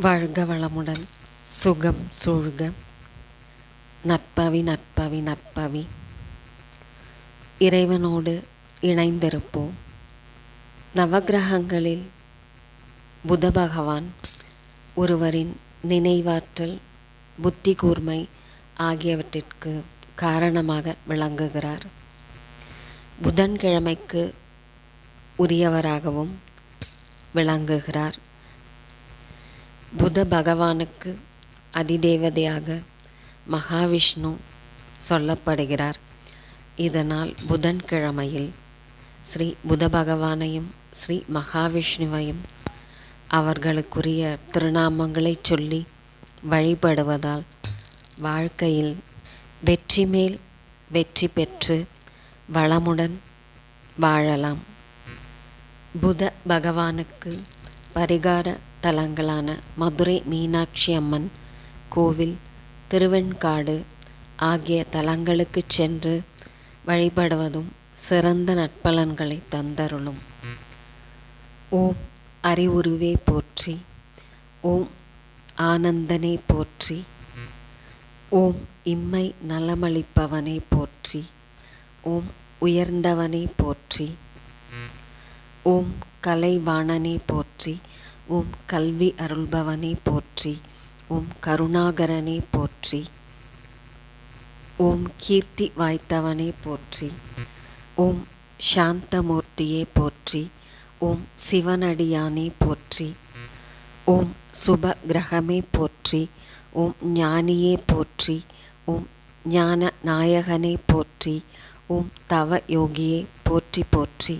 வாழ்க வளமுடன் சுகம் சூழ்க. நட்பவி நட்பவி நட்பவி. இறைவனோடு இணைந்திருப்போம் நவக்கிரகங்களில் புத பகவான் ஒருவரின் நினைவாற்றல் புத்தி கூர்மை ஆகியவற்றிற்கு காரணமாக விளங்குகிறார். புதன்கிழமைக்கு உரியவராகவும் விளங்குகிறார். புத பகவானுக்கு அதிதேவதையாக மகாவிஷ்ணு சொல்லப்படுகிறார். இதனால் புதன்கிழமையில் ஸ்ரீ புத பகவானையும் ஸ்ரீ மகாவிஷ்ணுவையும் அவர்களுக்குரிய திருநாமங்களை சொல்லி வழிபடுவதால் வாழ்க்கையில் வெற்றி மேல் வெற்றி பெற்று வளமுடன் வாழலாம். புத பகவானுக்கு பரிகார தலங்களான மதுரை மீனாட்சி அம்மன் கோவில் திருவெண்காடு ஆகிய தலங்களுக்கு சென்று வழிபடுவதும் சிறந்த நட்பலன்களை தந்தருளும். ஓம் அறிவுருவே போற்றி ஓம் ஆனந்தனே போற்றி ஓம் இம்மை நலமளிப்பவனை போற்றி ஓம் உயர்ந்தவனை போற்றி. ஓம் கலைவாணனே போற்றி ஓம் கல்வி அருள்பவனே போற்றி ஓம் கருணாகரனே போற்றி ஓம் கீர்த்தி வாய்த்தவனே போற்றி ஓம் சாந்தமூர்த்தியே போற்றி ஓம் சிவனடியானே போற்றி ஓம் சுப கிரகமே போற்றி ஓம் ஞானியே போற்றி ஓம் ஞான நாயகனே போற்றி ஓம் தவ யோகியே போற்றி போற்றி.